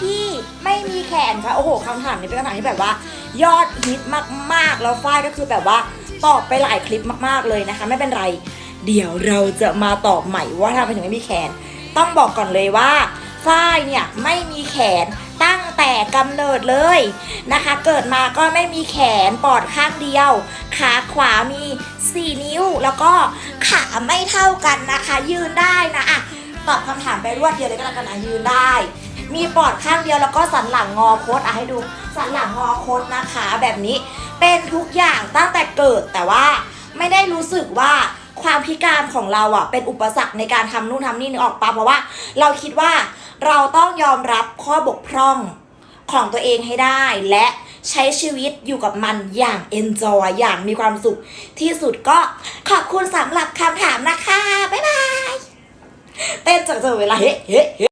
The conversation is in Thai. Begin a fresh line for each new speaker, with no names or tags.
พี่ไม่มีแขนคะโอ้โหคำถามนี้เป็นคำถามที่แบบว่า ยอดฮิตมากๆ แล้วฝ้ายก็คือแบบว่าตอบไปหลายคลิปมากๆเลยนะคะ ไม่เป็นไร เดี๋ยวเราจะมาตอบใหม่ว่าทำไมถึงไม่มีแขน ต้องบอกก่อนเลยว่าฝ้ายเนี่ยไม่มีแขนตั้งแต่กำเนิดเลยนะคะ เกิดมาก็ไม่มีแขนปอดข้างเดียว ขาขวามี 4 นิ้ว แล้วก็ขาไม่เท่ากันนะคะ ยืนได้นะอะตอบคำถามไปรวดเดียวเลยก็แล้วกันนะยืนได้ มีปอดข้างเดียวแล้วก็สันหลังงอโคดอะให้ดูสันหลังงอโคดนะคะ แบบนี้เป็นทุกอย่างตั้งแต่เกิดแต่ว่าไม่ได้รู้สึกว่าความพิการของเราอะเป็นอุปสรรคในการทำนู่นทำนี่นึกออกปะเพราะว่า เราคิดว่าเราต้องยอมรับข้อบกพร่องของตัวเองให้ได้และใช้ชีวิตอยู่กับมันอย่าง enjoy อย่างมีความสุข ที่สุดก็ขอบคุณสำหรับคำถามนะคะ บ๊ายบาย เต้นจากเจอเวลาเฮ้เฮ้